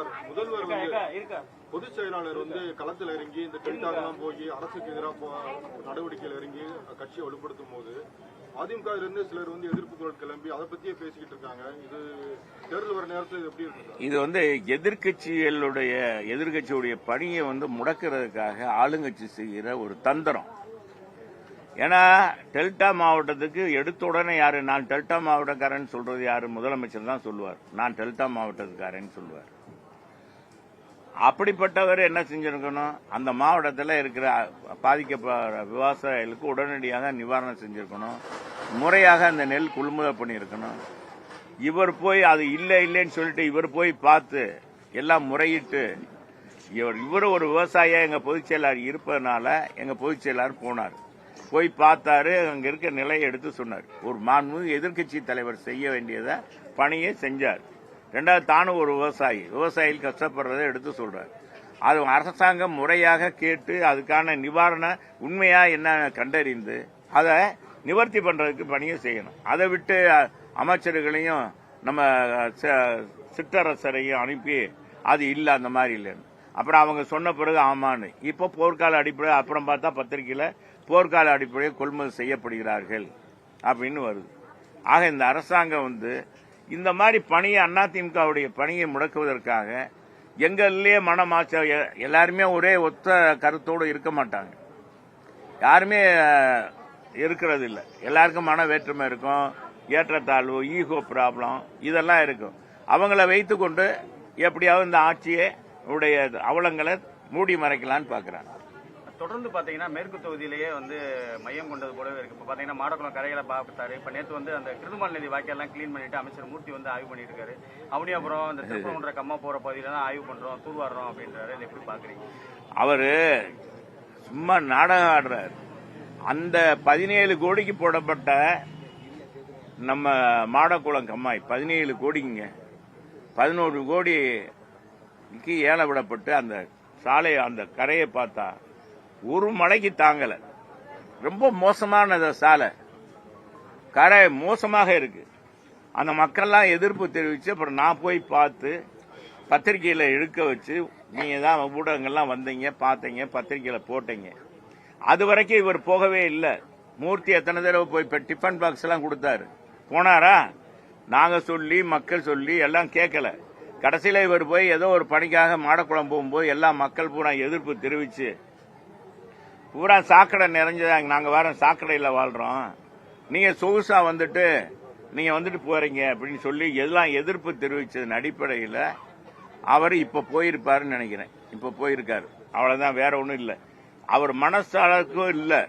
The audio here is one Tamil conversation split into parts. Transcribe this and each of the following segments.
சார் முதல்வர் வந்து பொதுச் செயலாளர் வந்து களத்தில் இறங்கி இந்த டெல்டாக்கெல்லாம் போய் அரசுக்கு எதிராக நடவடிக்கையில் இறங்கி கட்சியை வலுப்படுத்தும் போது அதிமுக இருந்து சிலர் வந்து எதிர்ப்பு குரல் கிளம்பி அதை பத்தியே பேசிக்கிட்டு இருக்காங்க. இது தேர்தல் வர நேரத்தில் இது எப்படி இருக்கு இது வந்து எதிர்க்கட்சிகளுடைய எதிர்க்கட்சியுடைய பணியை வந்து முடக்கிறதுக்காக ஆளுங்கட்சி செய்கிற ஒரு தந்திரம். ஏன்னா டெல்டா மாவட்டத்துக்கு எடுத்த உடனே யாரு? நான் டெல்டா மாவட்டக்காரன் சொல்றது யாரு? முதலமைச்சர் தான் சொல்லுவார். நான் டெல்டா மாவட்டத்துக்காரன் சொல்லுவார். அப்படிப்பட்டவர் என்ன செஞ்சிருக்கணும்? அந்த மாவட்டத்தில் இருக்கிற பாதிக்கப்படுற விவசாயிகளுக்கு உடனடியாக நிவாரணம் செஞ்சிருக்கணும். முறையாக அந்த நெல் கொள்முதல் பண்ணியிருக்கணும். இவர் போய் அது இல்லை இல்லைன்னு சொல்லிட்டு இவர் போய் பார்த்து எல்லாம் முறையிட்டு இவர் இவர் ஒரு விவசாயியாக எங்கள் பொதுச் செயலாளர் இருப்பதனால எங்கள் பொதுச் செயலாளர் போனார். போய் பார்த்தாரு அங்கே இருக்க நிலையை எடுத்து சொன்னார். ஒரு மாண்பு எதிர்க்கட்சி தலைவர் செய்ய வேண்டியதை பணியை செஞ்சார். ரெண்டாவது தானும் ஒரு விவசாயி. விவசாயிகள் கஷ்டப்படுறதை எடுத்து சொல்கிறார் அது அரசாங்கம் முறையாக கேட்டு அதுக்கான நிவாரண உண்மையாக என்ன கண்டறிந்து அதை நிவர்த்தி பண்ணுறதுக்கு பணியை செய்யணும். அதை விட்டு அமைச்சர்களையும் நம்ம ச- சிற்றரசரையும் அனுப்பி அது இல்லை அந்த மாதிரி இல்லைன்னு. அப்புறம் அவங்க சொன்ன பிறகு ஆமான்னு. இப்போ போர்க்கால அடிப்படையில் அப்புறம் பார்த்தா பத்திரிகையில் போர்க்கால அடிப்படையில் கொள்முதல் செய்யப்படுகிறார்கள் அப்படின்னு வருது. ஆக இந்த அரசாங்கம் வந்து இந்த மாதிரி பணியை அதிமுகவுடைய பணியை முடக்குவதற்காக எங்கள்லேயே மனமாச்ச எல்லாருமே ஒரே ஒத்த கருத்தோடு இருக்க மாட்டாங்க. யாருமே இருக்கிறது இல்லை எல்லாருக்கும் மன வேற்றுமை இருக்கும். ஏற்றத்தாழ்வு ஈகோ ப்ராப்ளம் இதெல்லாம் இருக்கும். அவங்கள வைத்துக்கொண்டு எப்படியாவது இந்த ஆட்சியை உடைய அவலங்களை மூடி மறைக்கலான்னு பார்க்குறாங்க. தொடர்ந்து பாத்தீங்கன்னா மேற்கு தொகுதியிலேயே வந்து மையம் கொண்டது போலவே இருக்கு. இப்ப பாத்தீங்கன்னா மாடக்குளம் கரைகளை பார்த்தாரு. இப்ப நேத்து வந்து அந்த கிருதுமல் நதி வாய்க்கால்லாம் கிளீன் பண்ணிட்டு அமைச்சர் மூர்த்தி வந்து ஆய்வு பண்ணிட்டு இருக்காரு அப்படியே அப்புறம் இந்த திருப்பரங்குன்ற கம்மா போற பகுதியில தான் ஆய்வு பண்றோம் தூர்வாடுறோம் அப்படின்றாரு. இதை எப்படி பாக்குறீங்க அவரு சும்மா நாடகம் ஆடுறாரு. அந்த பதினேழு கோடிக்கு போடப்பட்ட நம்ம மாடக்குளம் கம்மாய் பதினேழு கோடிங்க பதினோரு கோடிக்கு ஏல விடப்பட்டு அந்த சாலை அந்த கரையை பார்த்தா ஒரு மழைக்கு தாங்கல. ரொம்ப மோசமான சாலை. கரை மோசமாக இருக்கு. அந்த மக்கள்லாம் எதிர்ப்பு தெரிவிச்சு அப்புறம் நான் போய் பார்த்து பத்திரிகையில இழுக்க வச்சு நீங்க தான் ஊடகங்கள்லாம் வந்தீங்க பார்த்தீங்க பத்திரிகையில போட்டீங்க. அது வரைக்கும் இவர் போகவே இல்லை. மூர்த்தி எத்தனை தடவை போய் இப்போ டிஃபன் பாக்ஸ் எல்லாம் கொடுத்தாரு. போனாரா? நாங்க சொல்லி மக்கள் சொல்லி எல்லாம் கேட்கல கடைசியில் இவர் போய் ஏதோ ஒரு பணிக்காக மாடக்குளம் போகும்போது எல்லா மக்கள் பூரா எதிர்ப்பு தெரிவிச்சு பூரா சாக்கடை நிறைஞ்சதாங்க நாங்கள் வேற சாக்கடையில் வாழ்றோம். நீங்கள் சொகுசாக வந்துட்டு நீங்கள் வந்துட்டு போறீங்க அப்படின்னு சொல்லி எல்லாம் எதிர்ப்பு தெரிவித்ததன் அடிப்படையில் அவர் இப்போ போயிருப்பாருன்னு நினைக்கிறேன். இப்போ போயிருக்காரு. அவ்வளோதான் வேற ஒன்றும் இல்லை. அவர் மனசாளருக்கும் இல்லை.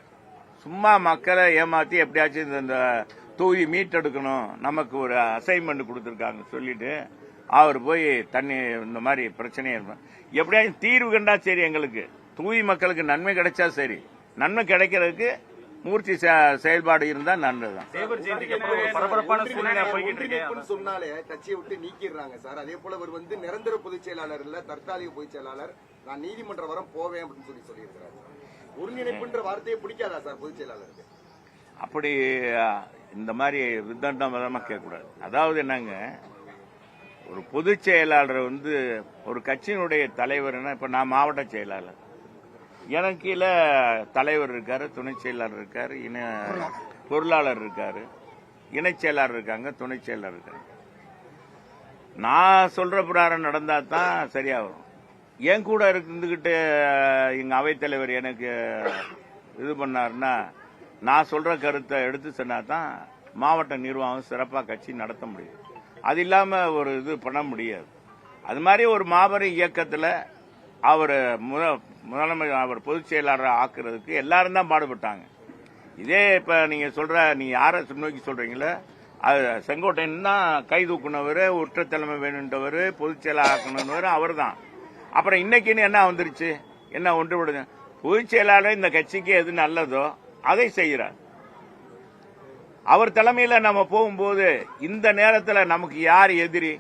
சும்மா மக்களை ஏமாற்றி எப்படியாச்சும் இந்த- தூவி மீட்டெடுக்கணும் நமக்கு ஒரு அசைன்மெண்ட் கொடுத்துருக்காங்க சொல்லிட்டு அவர் போய் தண்ணி இந்த மாதிரி பிரச்சனையே இருப்பேன் எப்படியாச்சும் தீர்வு கண்டா சரி எங்களுக்கு. தூய் மக்களுக்கு நன்மை கிடைச்சா சரி. நன்மை கிடைக்கிறதுக்கு மூர்த்தி செ- செயல்பாடு இருந்தா இருக்கு. சொன்னாலே கட்சியை விட்டு நீக்கிடுறாங்க சார். அதே போல இவர் வந்து நிரந்தர பொதுச் செயலாளர் இல்ல தற்காலிக பொதுச் செயலாளர். நான் நீதிமன்றம் வரம் போவேன் அப்படின்னு சொல்லி சொல்லியிருக்கிறார் ஒருங்கிணைப்புன்ற வார்த்தையை பிடிக்காதா சார் பொதுச் செயலாளருக்கு? அப்படி இந்த மாதிரி வித்தண்டம் விதமா கேட்கக்கூடாது. அதாவது என்னங்க ஒரு பொதுச் செயலாளர் வந்து ஒரு கட்சியினுடைய தலைவர்னா இப்ப நான் மாவட்ட செயலாளர். எனக்கு கீழே தலைவர் இருக்காரு துணை செயலாளர் இருக்காரு இன பொருளாளர் இருக்காரு இணைச் செயலாளர் இருக்காங்க துணை செயலாளர் இருக்காங்க. நான் சொல்ற பிரகாரம் நடந்தா தான் சரியா வரும் என் கூட இருந்துகிட்டு எங்க அவைத்தலைவர் எனக்கு இது பண்ணாருன்னா நான் சொல்ற கருத்தை எடுத்து சொன்னா தான் மாவட்ட நிர்வாகம் சிறப்பாக கட்சி நடத்த முடியும். அது இல்லாம ஒரு இது பண்ண முடியாது. அது மாதிரி ஒரு மாபெரும் இயக்கத்துல அவர் முதலமைச்சர் அவர் பொதுச் செயலாளரை ஆக்குறதுக்கு எல்லாரும் தான் பாடுபட்டாங்க. இதே இப்ப நீங்க சொல்ற நீங்க யாரை நோக்கி சொல்றீங்களோ அது செங்கோட்டையன் தான் கை தூக்குனவர் உற்ற தலைமை வேணுன்றவர் பொதுச் செயலாளர் ஆக்கணுன்றவர் அவர் தான். அப்புறம் இன்னைக்குன்னு என்ன வந்துருச்சு? என்ன ஒன்றுபடுது? பொதுச் செயலாளர் இந்த கட்சிக்கு எது நல்லதோ அதை செய்கிறார். அவர் தலைமையில் நம்ம போகும்போது இந்த நேரத்தில் நமக்கு யார் எதிரி?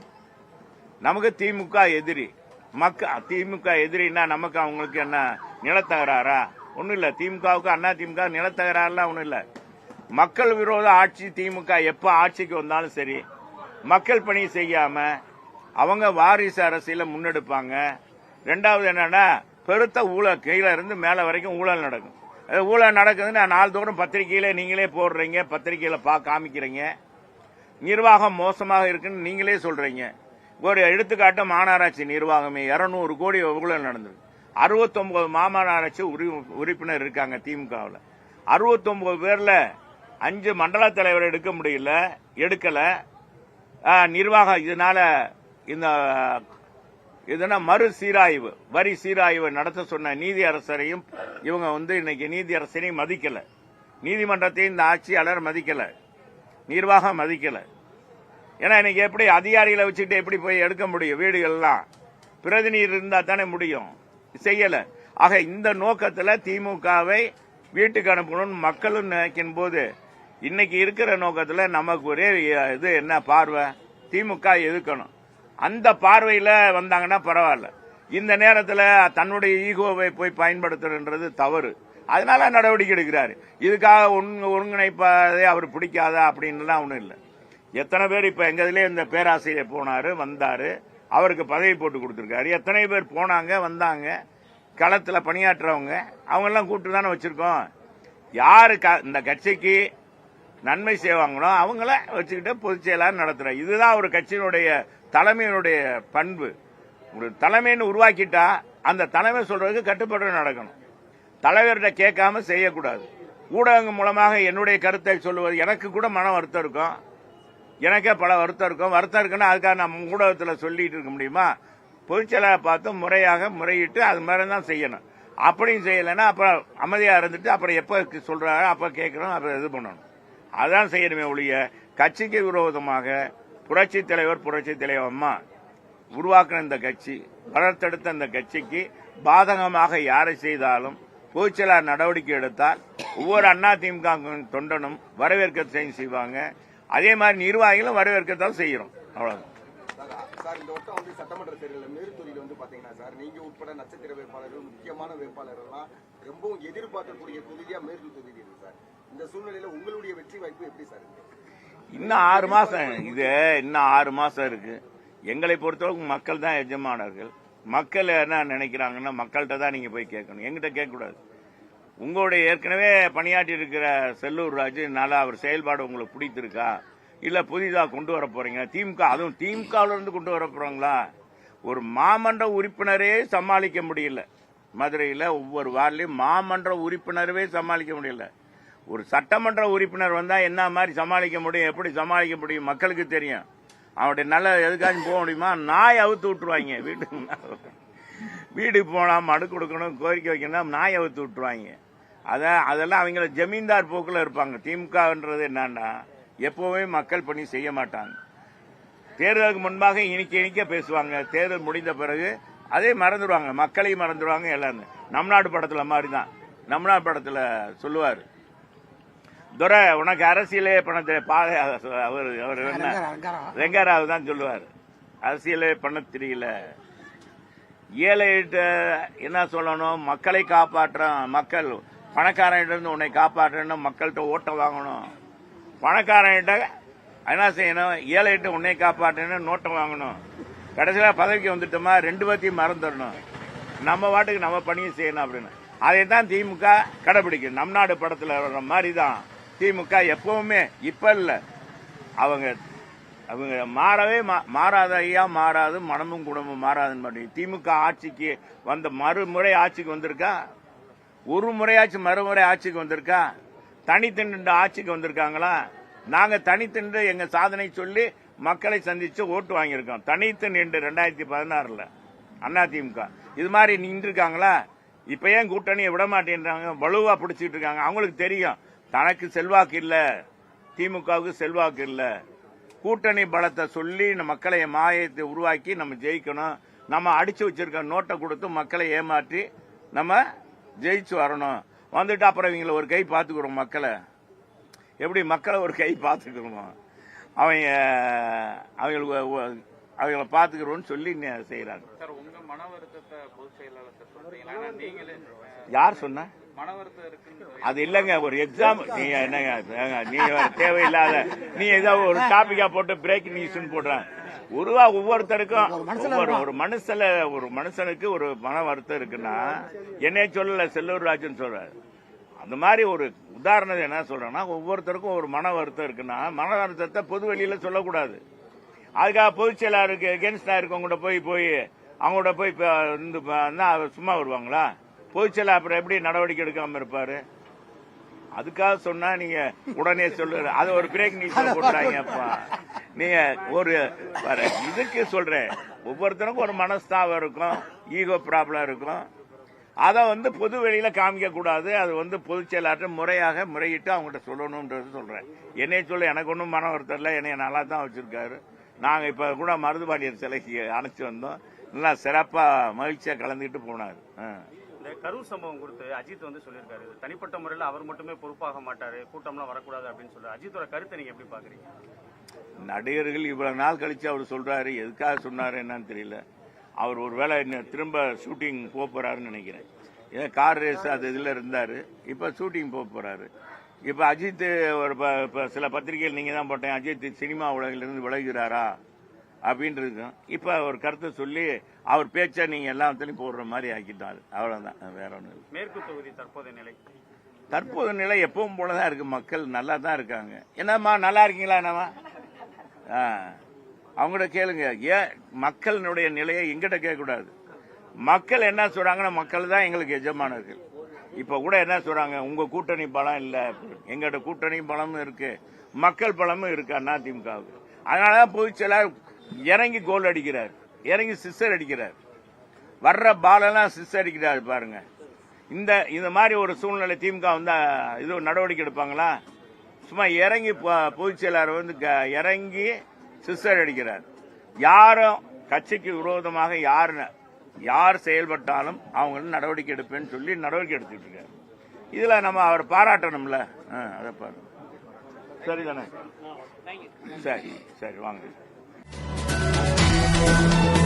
நமக்கு திமுக எதிரி. மக்க திமுக எதிரின்னா நமக்கு அவங்களுக்கு என்ன நிலத்தகராறா? ஒன்றும் இல்லை. திமுகவுக்கு அண்ணா திமுக நிலத்தகராறுலாம் ஒன்றும் இல்லை. மக்கள் விரோத ஆட்சி திமுக எப்போ ஆட்சிக்கு வந்தாலும் சரி மக்கள் பணி செய்யாமல் அவங்க வாரிசு அரசியலை முன்னெடுப்பாங்க. ரெண்டாவது என்னன்னா பெருத்த ஊழல் கீழே இருந்து மேலே வரைக்கும் ஊழல் நடக்கும். அது ஊழல் நடக்குதுன்னு நாள்தோறும் பத்திரிகையில நீங்களே போடுறீங்க பத்திரிகையில பா காமிக்கிறீங்க. நிர்வாகம் மோசமாக இருக்குன்னு நீங்களே சொல்றீங்க. ஒரு எடுத்துக்காட்டு மாநகராட்சி நிர்வாகமே இருநூறு கோடி ஊழல் நடந்தது? அறுபத்தொன்பது மாநகராட்சி உரி- உறுப்பினர் இருக்காங்க திமுகவில். அறுபத்தொன்பது பேரில் அஞ்சு மண்டல தலைவர் எடுக்க முடியல எடுக்கலை. நிர்வாகம் இதனால இந்த இதுனா மறு சீராய்வு வரி சீராய்வு நடத்த சொன்ன நீதி அரசரையும் இவங்க வந்து இன்னைக்கு நீதி அரசரையும் மதிக்கலை. நீதிமன்றத்தையும் இந்த ஆட்சியாளர் மதிக்கலை. நிர்வாகம் மதிக்கலை. ஏன்னா இன்னைக்கு எப்படி அதிகாரிகளை வச்சுட்டு எப்படி போய் எடுக்க முடியும் வீடுகள்லாம்? பிரதிநிதி இருந்தா தானே முடியும். செய்யல. ஆக இந்த நோக்கத்துல திமுகவை வீட்டுக்கு அனுப்பணும்னு மக்களும் நினைக்கும் போது இன்னைக்கு இருக்கிற நோக்கத்துல நமக்கு ஒரே இது என்ன பார்வை? திமுக எதுக்கணும் அந்த பார்வையில வந்தாங்கன்னா பரவாயில்ல. இந்த நேரத்துல தன்னுடைய ஈகோவை போய் பயன்படுத்துறன்றது தவறு. அதனால நடவடிக்கை எடுக்கிறாரு. இதுக்காக ஒருங்க- ஒருங்கிணைப்பதே அவர் பிடிக்காதா அப்படின்லாம் ஒன்றும் இல்லை. எத்தனை பேர் இப்ப எங்க இதுலயே இந்த பேராசிரியர் போனாரு வந்தாரு. அவருக்கு பதவி போட்டு கொடுத்துருக்காரு. எத்தனை பேர் போனாங்க வந்தாங்க களத்தில் பணியாற்றுறவங்க அவங்க எல்லாம் கூப்பிட்டு தானே வச்சிருக்கோம். யாரு இந்த கட்சிக்கு நன்மை செய்வாங்களோ அவங்கள வச்சுக்கிட்டு பொதுச் செயலாளர் நடத்துற இதுதான் ஒரு கட்சியினுடைய தலைமையினுடைய பண்பு. ஒரு தலைமைன்னு உருவாக்கிட்டா அந்த தலைமை சொல்றதுக்கு கட்டுப்பாடு நடக்கணும். தலைவர்கிட்ட கேட்காம செய்யக்கூடாது. ஊடகங்கள் மூலமாக என்னுடைய கருத்தை சொல்லுவது எனக்கு கூட மன வருத்தம் இருக்கும். எனக்கே பல வருத்தம் இருக்கும். வருத்தம் இருக்குன்னா அதுக்காக நம்ம ஊடகத்தில் சொல்லிட்டு இருக்க முடியுமா? பொதுச்செயலாளர் பார்த்து முறையாக முறையிட்டு அது மாதிரி தான் செய்யணும். அப்படியும் செய்யலைன்னா அப்புறம் அமைதியாக இருந்துட்டு அப்புறம் எப்போ சொல்கிறாங்க அப்போ கேட்குறோம் அப்புறம் இது பண்ணணும். அதான் செய்யணுமே ஒழிய கட்சிக்கு விரோதமாக புரட்சி தலைவர் புரட்சி தலைவர் அம்மா உருவாக்கின இந்த கட்சி வளர்த்தெடுத்த இந்த கட்சிக்கு பாதகமாக யாரை செய்தாலும் பொதுச்செயலாளர் நடவடிக்கை எடுத்தால் ஒவ்வொரு அண்ணா தொண்டனும் வரவேற்க செய்வாங்க. அதே மாதிரி நிர்வாகிகளும் வரவேற்கத்தான் செய்யறோம் அவ்வளவுதான். சார், சார் இந்த வட்டம் வந்து சட்டமன்ற தேர்தலில் மேற்தொழில் வந்து பாத்தீங்கன்னா சார் நீங்க உட்பட நட்சத்திர வேட்பாளர்கள் முக்கியமான வேட்பாளர்கள் எல்லாம் ரொம்பவும் எதிர்பார்க்கக்கூடிய தொகுதியா மேற்கு தொகுதி இருக்கு சார். இந்த சூழ்நிலையில உங்களுடைய வெற்றி வாய்ப்பு எப்படி சார் இன்னும் ஆறு மாசம் இது இன்னும் ஆறு மாசம் இருக்கு. எங்களை பொறுத்தவரைக்கும் மக்கள் தான் எஜமானர்கள். மக்கள் என்ன நினைக்கிறாங்கன்னா மக்கள்கிட்ட தான் நீங்க போய் கேட்கணும். எங்கிட்ட கேட்கக்கூடாது. உங்களுடைய ஏற்கனவே பணியாற்றி இருக்கிற செல்லூர் ராஜு நல்லா அவர் செயல்பாடு உங்களுக்கு பிடித்திருக்கா? இல்ல புதிதாக கொண்டு வர போறீங்க திமுக அதுவும் திமுகவுல இருந்து கொண்டு வர போறாங்களா? ஒரு மாமன்ற உறுப்பினரே சமாளிக்க முடியல. மதுரையில் ஒவ்வொரு வார்டிலையும் மாமன்ற உறுப்பினரவே சமாளிக்க முடியல. ஒரு சட்டமன்ற உறுப்பினர் வந்தால் என்ன மாதிரி சமாளிக்க முடியும் எப்படி சமாளிக்க முடியும் மக்களுக்கு தெரியும். அவனுடைய நல்ல எதுக்காச்சும் போக முடியுமா? நாய் அவுத்து விட்டுருவாங்க. வீட்டுக்கு வீட்டுக்கு போனால் மடு கொடுக்கணும் கோரிக்கை வைக்கணும் நாய் அவுத்து விட்டுருவாங்க. அதான் அதெல்லாம் அவங்கள ஜமீன்தார் போக்குல இருப்பாங்க. திமுகன்றது என்னன்னா எப்பவுமே மக்கள் பணி செய்ய மாட்டாங்க. தேர்தலுக்கு முன்பாக இனிக்க இனிக்க பேசுவாங்க. தேர்தல் முடிந்த பிறகு அதே மறந்துடுவாங்க. மக்களையும் மறந்துடுவாங்க எல்லாரும். நம் நாடு படத்துல மாதிரி தான் நம் நாடு படத்துல சொல்லுவார். துரை உனக்கு அரசியலே பணத்தை பாதை அவர் அவர் என்ன? ரெங்கராவ் தான் சொல்லுவார். அரசியலே பண்ண தெரியல. ஏழைகிட்ட என்ன சொல்லணும்? மக்களை காப்பாற்ற மக்கள் பணக்காரன்கிட்ட இருந்து உன்னை காப்பாற்றணும் மக்கள்கிட்ட ஓட்ட வாங்கணும். பணக்காரன்கிட்ட என்ன செய்யணும்? ஏழைகிட்ட உன்னை காப்பாற்றணும் நோட்டை வாங்கணும். கடைசியில் பதவிக்கு வந்துட்டோமா? ரெண்டு பேர்த்தையும் மறந்துடணும். நம்ம வாட்டுக்கு நம்ம பணியும் செய்யணும் அப்படின்னு. அதை தான் திமுக கடைபிடிக்கும். நம் நாடு படத்தில் வர்ற மாதிரி தான் திமுக எப்பவுமே இப்ப இல்லை. அவங்க அவங்க மாறவே மா- மாறாத ஐயா மாறாது மனமும் குணமும் மாறாதுன்னு பண்ணி திமுக ஆட்சிக்கு வந்த மறுமுறை ஆட்சிக்கு வந்திருக்கா? ஒரு முறையாச்சும் மறுமுறை ஆட்சிக்கு வந்திருக்கா? தனித்திண்டு ஆட்சிக்கு வந்திருக்காங்களா? நாங்க தனித்திண்டு எங்க சாதனை சொல்லி மக்களை சந்திச்சு ஓட்டு வாங்கியிருக்கோம். தனித்து நின்று ரெண்டாயிரத்தி பதினாறுல அண்ணா திமுக. இது மாதிரி நின்றுருக்காங்களா? இப்ப ஏன் கூட்டணியை விட மாட்டேன்றாங்க? வலுவா பிடிச்சிட்டு இருக்காங்க. அவங்களுக்கு தெரியும். தனக்கு செல்வாக்கு இல்ல. திமுகவுக்கு செல்வாக்கு இல்ல. கூட்டணி பலத்தை சொல்லி நம்ம மக்களை மாயத்தை உருவாக்கி நம்ம ஜெயிக்கணும். நம்ம அடிச்சு வச்சிருக்க நோட்டை கொடுத்து மக்களை ஏமாற்றி நம்ம ஜெயிச்சு வரணும். வந்துட்டு அப்புறம் இவங்களை ஒரு கை பார்த்துக்கிறோம் மக்களை. எப்படி மக்களை ஒரு கை பார்த்துக்கிறோமோ அவங்க அவங்களுக்கு அவங்கள பார்த்துக்கிறோன்னு சொல்லி நீங்களே யார் சொன்ன? அது இல்லங்க ஒரு எக்ஸாம் நீ என்னங்க ஏங்க, நீ வேற தேவையில்லாத நீ ஏதோ ஒரு டாபிக்கா போட்டு பிரேக் நியூஸ்னு போடுறேன். உருவா ஒவ்வொருத்தருக்கும் ஒவ்வொரு ஒரு மனுஷல ஒரு மனுஷனுக்கு ஒரு மன வருத்தம் இருக்குன்னா என்னைய சொல்லல செல்லூர் ராஜன் சொல்றாரு. அந்த மாதிரி ஒரு உதாரணம் என்ன சொல்றேன்னா ஒவ்வொருத்தருக்கும் ஒரு மன வருத்தம் இருக்குன்னா மன வருத்தத்தை பொது வெளியில சொல்லக்கூடாது. அதுக்காக பொதுச் செயலாளருக்கு எகென்ஸ்டா இருக்கவங்க போய் போய் அவங்களோட போய் இப்ப இருந்து ப- என்ன சும்மா வருவாங்களா? பொதுச் செயலாளர் அப்புறம் எப்படி நடவடிக்கை எடுக்காம இருப்பாரு? அதுக்காக சொன்னா நீங்க உடனே சொல்லு அது ஒரு பிரேக் நியூஸ் போட்டுறாங்கப்பா. நீங்க ஒரு வர இதுக்கு சொல்றேன். ஒவ்வொருத்தருக்கும் ஒரு மனஸ்தாபம் இருக்கும் ஈகோ ப்ராப்ளம் இருக்கும். அதை வந்து பொது வெளியில காமிக்க கூடாது. அது வந்து பொதுச் செயலாளர் முறையாக முறையிட்டு அவங்ககிட்ட சொல்லணும்ன்றது சொல்றேன். என்னைய சொல்ல எனக்கு ஒன்றும் மன வருத்தம் இல்லை. என்னைய நல்லா தான் வச்சிருக்காரு. நாங்க இப்ப கூட மருதுபாண்டியர் சிலைக்கு அணைச்சு வந்தோம். நல்லா சிறப்பா மகிழ்ச்சியா கலந்துக்கிட்டு போனாரு. ஆ. கரூர் சம்பவம் கொடுத்து அஜித் வந்து சொல்லியிருக்காரு. தனிப்பட்ட முறையில் அவர் மட்டுமே பொறுப்பாக மாட்டாரு. கூட்டம்லாம் வரக்கூடாது அப்படின்னு சொல்லி. அஜித்தோட கருத்தை நீங்க எப்படி பாக்குறீங்க நடிகர்கள் இவ்வளவு நாள் கழிச்சு அவர் சொல்றாரு. எதுக்காக சொன்னாரு என்னன்னு தெரியல. அவர் ஒருவேளை இன்னும் திரும்ப ஷூட்டிங் போக போறாருன்னு நினைக்கிறேன். ஏன் கார் ரேஸ் அது இதுல இருந்தாரு. இப்ப ஷூட்டிங் போக போறாரு. இப்ப அஜித் ஒரு ப- சில பத்திரிகைகள் நீங்க தான் போட்டேன். அஜித் சினிமா உலகிலிருந்து விலகிறாரா அப்படின்ட்டு இருக்கும் இப்ப ஒரு கருத்தை சொல்லி அவர் பேச்சை நீங்க எல்லாத்துலயும் போடுற மாதிரி ஆக்கிட்டாரு. அவ்வளவுதான். வேற ஒண்ணு இல்லை. மேற்கு தொகுதி தற்போதைய நிலை? தற்போது நிலை எப்பவும் போலதான் இருக்கு. மக்கள் நல்லா தான் இருக்காங்க. என்னம்மா நல்லா இருக்கீங்களா என்னம்மா? ஆ, அவங்கள்ட்ட கேளுங்க. ஏன் மக்களினுடைய நிலையை எங்கிட்ட கேட்கக்கூடாது. மக்கள் என்ன சொல்றாங்கன்னா மக்கள் தான் எங்களுக்கு எஜமானர்கள். இப்ப கூட என்ன சொல்றாங்க? உங்க கூட்டணி பலம் இல்ல. எங்கள்ட்ட கூட்டணி பலமும் இருக்கு. மக்கள் பலமும் இருக்கு அதிமுகவுக்கு அதனாலதான் பொதுச் செயலாளர் இறங்கி கோல் அடிக்கிறார். இறங்கி சிஸ்டர் அடிக்கிறார். வர்ற பாலெல்லாம் சிஸ் அடிக்கிறாரு பாருங்க. இந்த இந்த மாதிரி ஒரு சூழ்நிலை திமுக வந்து இது நடவடிக்கை எடுப்பாங்களா? சும்மா இறங்கி பொதுச் செயலாளர் வந்து இறங்கி சிஸ்டர் அடிக்கிறார். யாரும் கட்சிக்கு விரோதமாக யார் யார் செயல்பட்டாலும் அவங்க நடவடிக்கை எடுப்பேன்னு சொல்லி நடவடிக்கை எடுத்துட்டு இருக்காரு இதுல நம்ம அவர் பாராட்டணும்ல. அதை பாருங்க. சரிதானே? சரி சரி வாங்க. Thank you.